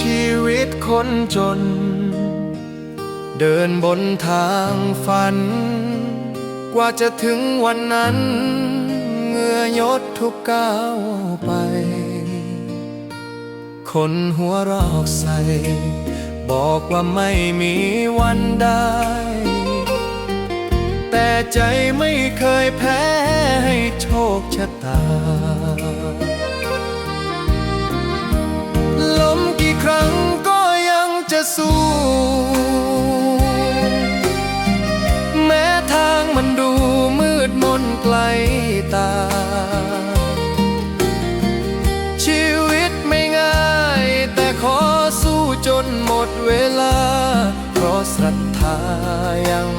ชีวิตคนจน เดินบนทางฝัน กว่าจะถึงวันนั้นเงื่อยดทุกก้าวไป คนหัวรอกใส บอกว่าไม่มีวันได้ แต่ใจไม่เคยแพ้ให้โชคชะตา แม้ทางมันดูมืดมนไกลตา ชีวิตไม่ง่าย แต่ขอสู้จนหมดเวลา เพราะศรัทธายัง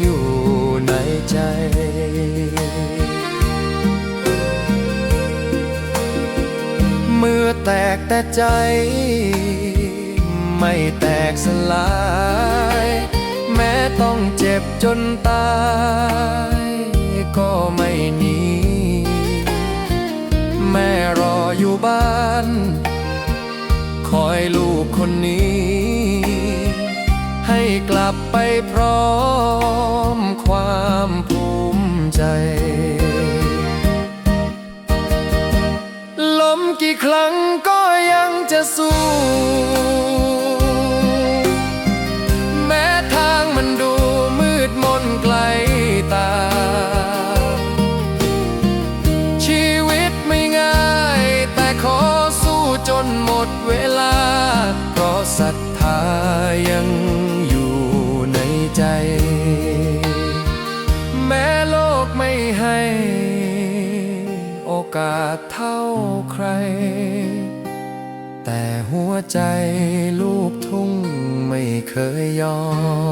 อยู่ในใจเมื่อแตกแต่ใจ ไม่แตกสลาย แม้ต้องเจ็บจนตาย ก็ไม่หนีแม่รออยู่บ้าน คอยลูกคนนี้ ให้กลับไปพร้อมความภูมิใจล้มกี่ครั้งก็ยังจะสู้ เวลา เพราะศรัทธายังอยู่ในใจ แม้โลกไม่ให้ โอกาสเท่าใคร แต่หัวใจลูกทุ่งไม่เคยยอม